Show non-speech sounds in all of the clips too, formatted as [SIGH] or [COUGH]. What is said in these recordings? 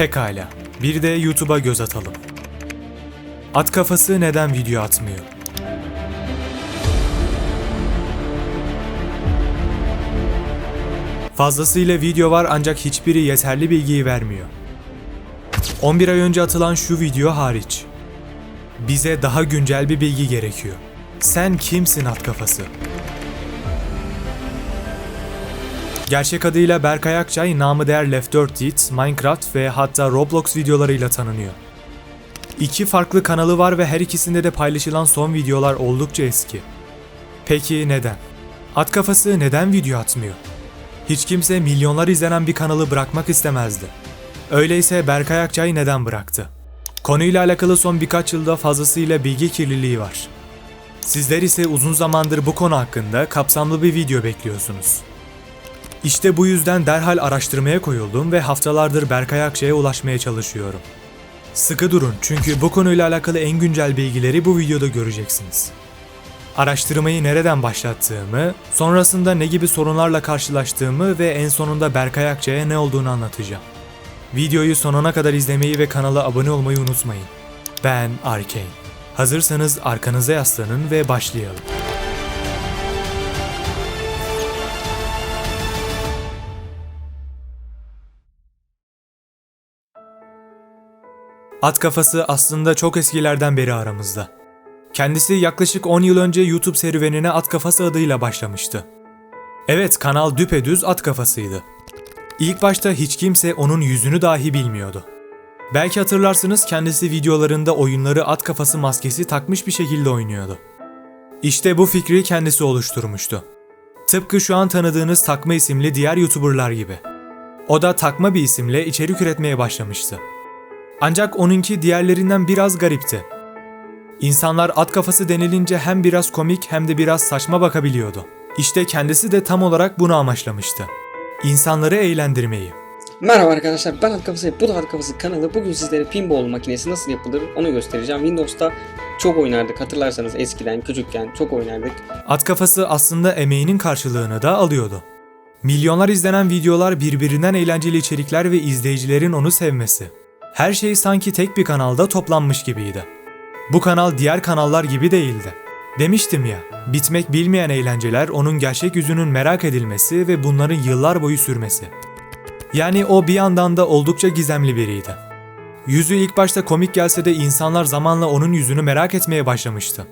Pekala, bir de YouTube'a göz atalım. At kafası neden video atmıyor? Fazlasıyla video var ancak hiçbiri yeterli bilgiyi vermiyor. 11 ay önce atılan şu video hariç. Bize daha güncel bir bilgi gerekiyor. Sen kimsin at kafası? Gerçek adıyla Berkay Akçay, namı değer Left 4 Dead, Minecraft ve hatta Roblox videolarıyla tanınıyor. İki farklı kanalı var ve her ikisinde de paylaşılan son videolar oldukça eski. Peki neden? At kafası neden video atmıyor? Hiç kimse milyonlar izlenen bir kanalı bırakmak istemezdi. Öyleyse Berkay Akçay neden bıraktı? Konuyla alakalı son birkaç yılda fazlasıyla bilgi kirliliği var. Sizler ise uzun zamandır bu konu hakkında kapsamlı bir video bekliyorsunuz. İşte bu yüzden derhal araştırmaya koyuldum ve haftalardır Berkay Akçay'a ulaşmaya çalışıyorum. Sıkı durun çünkü bu konuyla alakalı en güncel bilgileri bu videoda göreceksiniz. Araştırmayı nereden başlattığımı, sonrasında ne gibi sorunlarla karşılaştığımı ve en sonunda Berkay Akçay'a ne olduğunu anlatacağım. Videoyu sonuna kadar izlemeyi ve kanala abone olmayı unutmayın. Ben Arkane. Hazırsanız arkanıza yaslanın ve başlayalım. At kafası aslında çok eskilerden beri aramızda. Kendisi yaklaşık 10 yıl önce YouTube serüvenine At Kafası adıyla başlamıştı. Evet, kanal düpedüz At Kafasıydı. İlk başta hiç kimse onun yüzünü dahi bilmiyordu. Belki hatırlarsınız kendisi videolarında oyunları at kafası maskesi takmış bir şekilde oynuyordu. İşte bu fikri kendisi oluşturmuştu. Tıpkı şu an tanıdığınız takma isimli diğer YouTuber'lar gibi. O da takma bir isimle içerik üretmeye başlamıştı. Ancak onunki diğerlerinden biraz garipti. İnsanlar at kafası denilince hem biraz komik hem de biraz saçma bakabiliyordu. İşte kendisi de tam olarak bunu amaçlamıştı. İnsanları eğlendirmeyi. Merhaba arkadaşlar ben At Kafası bu da At Kafası kanalı bugün sizlere pinball makinesi nasıl yapılır onu göstereceğim. Windows'ta çok oynardık hatırlarsanız eskiden küçükken çok oynardık. At kafası aslında emeğinin karşılığını da alıyordu. Milyonlar izlenen videolar birbirinden eğlenceli içerikler ve izleyicilerin onu sevmesi. Her şey sanki tek bir kanalda toplanmış gibiydi. Bu kanal diğer kanallar gibi değildi. Demiştim ya, bitmek bilmeyen eğlenceler onun gerçek yüzünün merak edilmesi ve bunların yıllar boyu sürmesi. Yani o bir yandan da oldukça gizemli biriydi. Yüzü ilk başta komik gelse de insanlar zamanla onun yüzünü merak etmeye başlamıştı.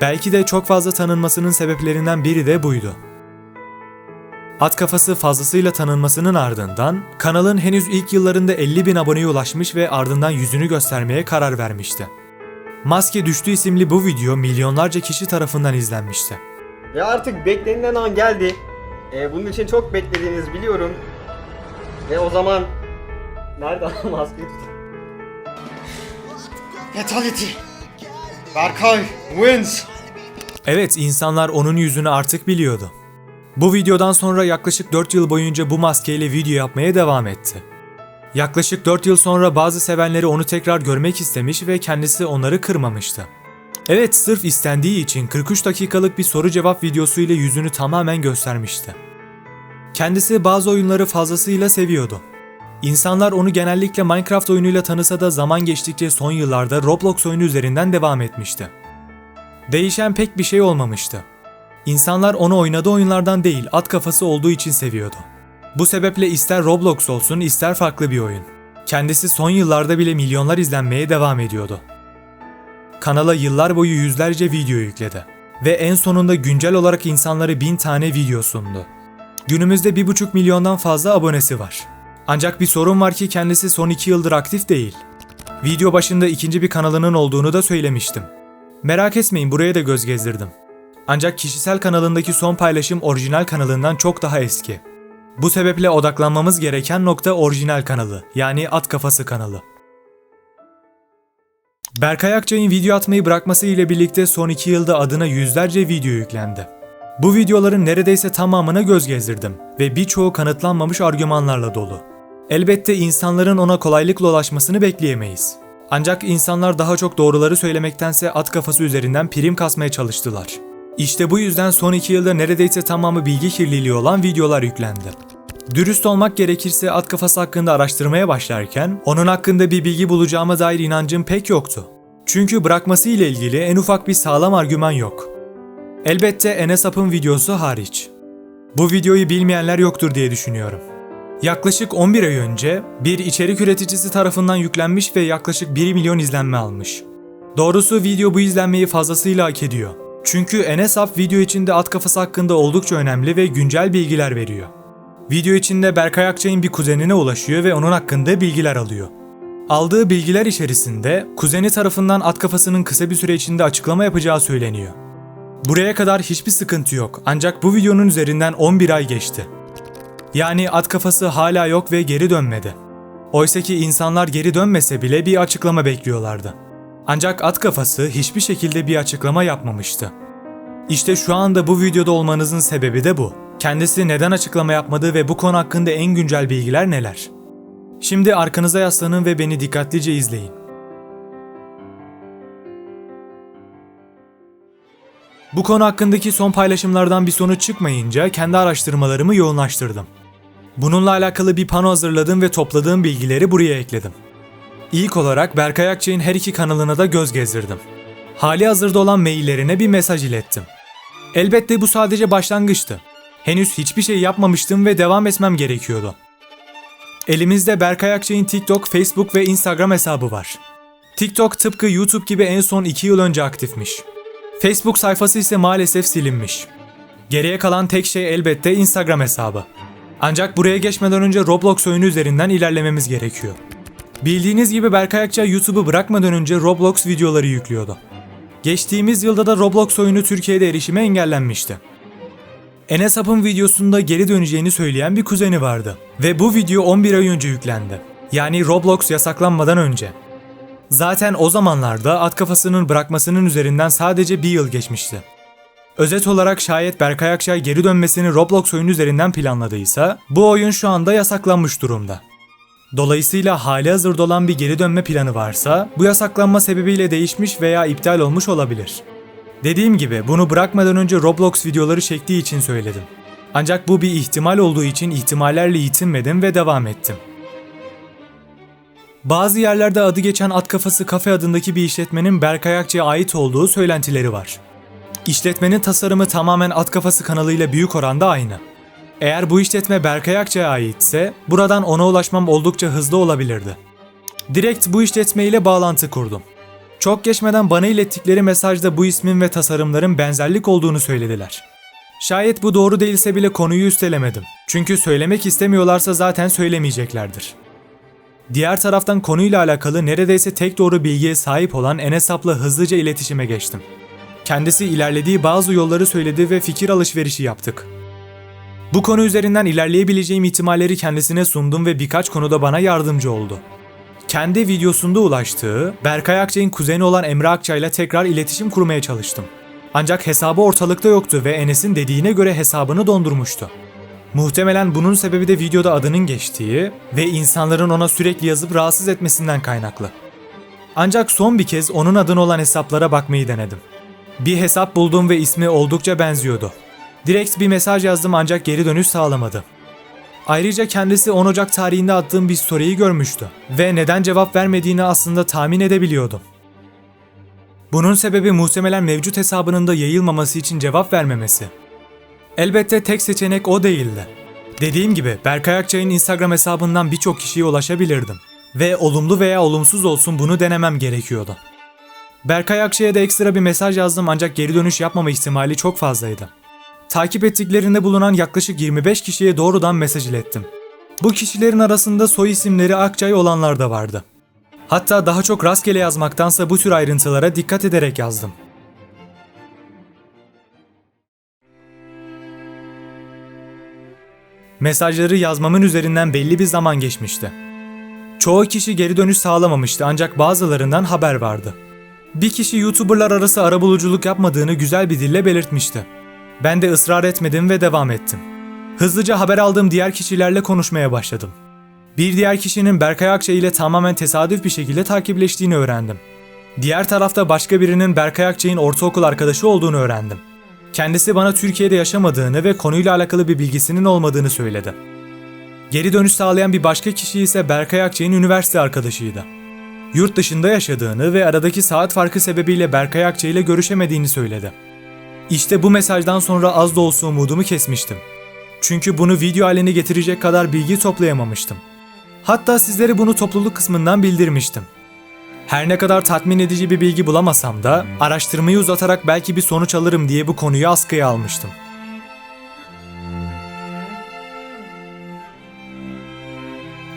Belki de çok fazla tanınmasının sebeplerinden biri de buydu. At kafası fazlasıyla tanınmasının ardından kanalın henüz ilk yıllarında 50 bin aboneye ulaşmış ve ardından yüzünü göstermeye karar vermişti. Maske Düştü isimli bu video milyonlarca kişi tarafından izlenmişti. Ve artık beklenilen an geldi. Ee, bunun için çok beklediğinizi biliyorum. Ve o zaman... Nerede [LAUGHS] maskeyi tut? Fatality. Berkay wins. Evet, insanlar onun yüzünü artık biliyordu. Bu videodan sonra yaklaşık 4 yıl boyunca bu maskeyle video yapmaya devam etti. Yaklaşık 4 yıl sonra bazı sevenleri onu tekrar görmek istemiş ve kendisi onları kırmamıştı. Evet, sırf istendiği için 43 dakikalık bir soru cevap videosu ile yüzünü tamamen göstermişti. Kendisi bazı oyunları fazlasıyla seviyordu. İnsanlar onu genellikle Minecraft oyunuyla tanısa da zaman geçtikçe son yıllarda Roblox oyunu üzerinden devam etmişti. Değişen pek bir şey olmamıştı. İnsanlar onu oynadığı oyunlardan değil, at kafası olduğu için seviyordu. Bu sebeple ister Roblox olsun ister farklı bir oyun. Kendisi son yıllarda bile milyonlar izlenmeye devam ediyordu. Kanala yıllar boyu yüzlerce video yükledi. Ve en sonunda güncel olarak insanlara bin tane video sundu. Günümüzde 1,5 milyondan fazla abonesi var. Ancak bir sorun var ki kendisi son 2 yıldır aktif değil. Video başında ikinci bir kanalının olduğunu da söylemiştim. Merak etmeyin buraya da göz gezdirdim. Ancak kişisel kanalındaki son paylaşım orijinal kanalından çok daha eski. Bu sebeple odaklanmamız gereken nokta orijinal kanalı, yani at kafası kanalı. Berkay Akçay'ın video atmayı bırakması ile birlikte son 2 yılda adına yüzlerce video yüklendi. Bu videoların neredeyse tamamına göz gezdirdim ve birçoğu kanıtlanmamış argümanlarla dolu. Elbette insanların ona kolaylıkla ulaşmasını bekleyemeyiz. Ancak insanlar daha çok doğruları söylemektense at kafası üzerinden prim kasmaya çalıştılar. İşte bu yüzden son 2 yılda neredeyse tamamı bilgi kirliliği olan videolar yüklendi. Dürüst olmak gerekirse at kafası hakkında araştırmaya başlarken onun hakkında bir bilgi bulacağıma dair inancım pek yoktu. Çünkü bırakması ile ilgili en ufak bir sağlam argüman yok. Elbette Enes Ap'ın videosu hariç. Bu videoyu bilmeyenler yoktur diye düşünüyorum. Yaklaşık 11 ay önce bir içerik üreticisi tarafından yüklenmiş ve yaklaşık 1 milyon izlenme almış. Doğrusu video bu izlenmeyi fazlasıyla hak ediyor. Çünkü Enes Ap video içinde at kafası hakkında oldukça önemli ve güncel bilgiler veriyor. Video içinde Berkay Akçay'ın bir kuzenine ulaşıyor ve onun hakkında bilgiler alıyor. Aldığı bilgiler içerisinde kuzeni tarafından at kafasının kısa bir süre içinde açıklama yapacağı söyleniyor. Buraya kadar hiçbir sıkıntı yok ancak bu videonun üzerinden 11 ay geçti. Yani at kafası hala yok ve geri dönmedi. Oysaki insanlar geri dönmese bile bir açıklama bekliyorlardı. Ancak at kafası hiçbir şekilde bir açıklama yapmamıştı. İşte şu anda bu videoda olmanızın sebebi de bu. Kendisi neden açıklama yapmadı ve bu konu hakkında en güncel bilgiler neler? Şimdi arkanıza yaslanın ve beni dikkatlice izleyin. Bu konu hakkındaki son paylaşımlardan bir sonuç çıkmayınca kendi araştırmalarımı yoğunlaştırdım. Bununla alakalı bir pano hazırladım ve topladığım bilgileri buraya ekledim. İlk olarak Berkay Akçay'ın her iki kanalına da göz gezdirdim. Hali hazırda olan maillerine bir mesaj ilettim. Elbette bu sadece başlangıçtı. Henüz hiçbir şey yapmamıştım ve devam etmem gerekiyordu. Elimizde Berkay Akçay'ın TikTok, Facebook ve Instagram hesabı var. TikTok tıpkı YouTube gibi en son 2 yıl önce aktifmiş. Facebook sayfası ise maalesef silinmiş. Geriye kalan tek şey elbette Instagram hesabı. Ancak buraya geçmeden önce Roblox oyunu üzerinden ilerlememiz gerekiyor. Bildiğiniz gibi Berkay Akçay YouTube'u bırakmadan önce Roblox videoları yüklüyordu. Geçtiğimiz yılda da Roblox oyunu Türkiye'de erişime engellenmişti. Enes Ap'ın videosunda geri döneceğini söyleyen bir kuzeni vardı. Ve bu video 11 ay önce yüklendi. Yani Roblox yasaklanmadan önce. Zaten o zamanlarda at kafasının bırakmasının üzerinden sadece bir yıl geçmişti. Özet olarak şayet Berkay Akçay geri dönmesini Roblox oyunu üzerinden planladıysa, bu oyun şu anda yasaklanmış durumda. Dolayısıyla hali hazırda olan bir geri dönme planı varsa, bu yasaklanma sebebiyle değişmiş veya iptal olmuş olabilir. Dediğim gibi bunu bırakmadan önce Roblox videoları çektiği için söyledim. Ancak bu bir ihtimal olduğu için ihtimallerle yetinmedim ve devam ettim. Bazı yerlerde adı geçen At Kafası Kafe adındaki bir işletmenin Berkay Akçay'a ait olduğu söylentileri var. İşletmenin tasarımı tamamen At Kafası kanalıyla büyük oranda aynı. Eğer bu işletme Berkay Akçay'a aitse, buradan ona ulaşmam oldukça hızlı olabilirdi. Direkt bu işletme ile bağlantı kurdum. Çok geçmeden bana ilettikleri mesajda bu ismin ve tasarımların benzerlik olduğunu söylediler. Şayet bu doğru değilse bile konuyu üstelemedim. Çünkü söylemek istemiyorlarsa zaten söylemeyeceklerdir. Diğer taraftan konuyla alakalı neredeyse tek doğru bilgiye sahip olan Enes Ap'la hızlıca iletişime geçtim. Kendisi ilerlediği bazı yolları söyledi ve fikir alışverişi yaptık. Bu konu üzerinden ilerleyebileceğim ihtimalleri kendisine sundum ve birkaç konuda bana yardımcı oldu. Kendi videosunda ulaştığı Berkay Akçay'ın kuzeni olan Emre Akçay'la tekrar iletişim kurmaya çalıştım. Ancak hesabı ortalıkta yoktu ve Enes'in dediğine göre hesabını dondurmuştu. Muhtemelen bunun sebebi de videoda adının geçtiği ve insanların ona sürekli yazıp rahatsız etmesinden kaynaklı. Ancak son bir kez onun adını olan hesaplara bakmayı denedim. Bir hesap buldum ve ismi oldukça benziyordu. Direkt bir mesaj yazdım ancak geri dönüş sağlamadı. Ayrıca kendisi 10 Ocak tarihinde attığım bir story'i görmüştü ve neden cevap vermediğini aslında tahmin edebiliyordum. Bunun sebebi muhtemelen mevcut hesabının da yayılmaması için cevap vermemesi. Elbette tek seçenek o değildi. Dediğim gibi Berkay Akçay'ın Instagram hesabından birçok kişiye ulaşabilirdim. Ve olumlu veya olumsuz olsun bunu denemem gerekiyordu. Berkay Akçay'a da ekstra bir mesaj yazdım ancak geri dönüş yapmama ihtimali çok fazlaydı. Takip ettiklerinde bulunan yaklaşık 25 kişiye doğrudan mesaj ilettim. Bu kişilerin arasında soy isimleri Akçay olanlar da vardı. Hatta daha çok rastgele yazmaktansa bu tür ayrıntılara dikkat ederek yazdım. Mesajları yazmamın üzerinden belli bir zaman geçmişti. Çoğu kişi geri dönüş sağlamamıştı ancak bazılarından haber vardı. Bir kişi YouTuberlar arası arabuluculuk yapmadığını güzel bir dille belirtmişti. Ben de ısrar etmedim ve devam ettim. Hızlıca haber aldığım diğer kişilerle konuşmaya başladım. Bir diğer kişinin Berkay Akçay ile tamamen tesadüf bir şekilde takipleştiğini öğrendim. Diğer tarafta başka birinin Berkay Akçay'ın ortaokul arkadaşı olduğunu öğrendim. Kendisi bana Türkiye'de yaşamadığını ve konuyla alakalı bir bilgisinin olmadığını söyledi. Geri dönüş sağlayan bir başka kişi ise Berkay Akçay'ın üniversite arkadaşıydı. Yurt dışında yaşadığını ve aradaki saat farkı sebebiyle Berkay Akçay ile görüşemediğini söyledi. İşte bu mesajdan sonra az da olsa umudumu kesmiştim. Çünkü bunu video haline getirecek kadar bilgi toplayamamıştım. Hatta sizlere bunu topluluk kısmından bildirmiştim. Her ne kadar tatmin edici bir bilgi bulamasam da araştırmayı uzatarak belki bir sonuç alırım diye bu konuyu askıya almıştım.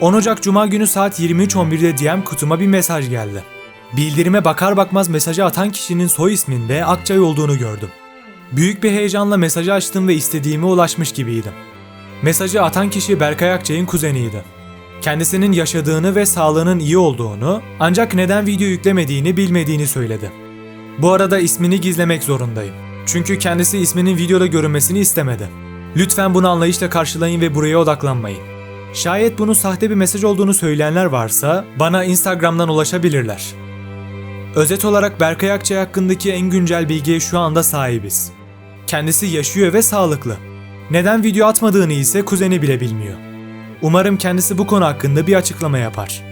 ...10 Ocak Cuma günü saat 23.11'de DM kutuma bir mesaj geldi. Bildirime bakar bakmaz mesajı atan kişinin soy isminde Akçay olduğunu gördüm. Büyük bir heyecanla mesajı açtım ve istediğime ulaşmış gibiydim. Mesajı atan kişi Berkay Akçay'ın kuzeniydi. Kendisinin yaşadığını ve sağlığının iyi olduğunu ancak neden video yüklemediğini bilmediğini söyledi. Bu arada ismini gizlemek zorundayım. Çünkü kendisi isminin videoda görünmesini istemedi. Lütfen bunu anlayışla karşılayın ve buraya odaklanmayın. Şayet bunun sahte bir mesaj olduğunu söyleyenler varsa bana Instagram'dan ulaşabilirler. Özet olarak Berkay Akçay hakkındaki en güncel bilgiye şu anda sahibiz. Kendisi yaşıyor ve sağlıklı. Neden video atmadığını ise kuzeni bile bilmiyor. Umarım kendisi bu konu hakkında bir açıklama yapar.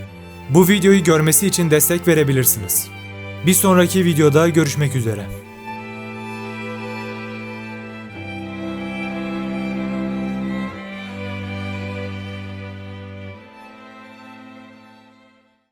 Bu videoyu görmesi için destek verebilirsiniz. Bir sonraki videoda görüşmek üzere.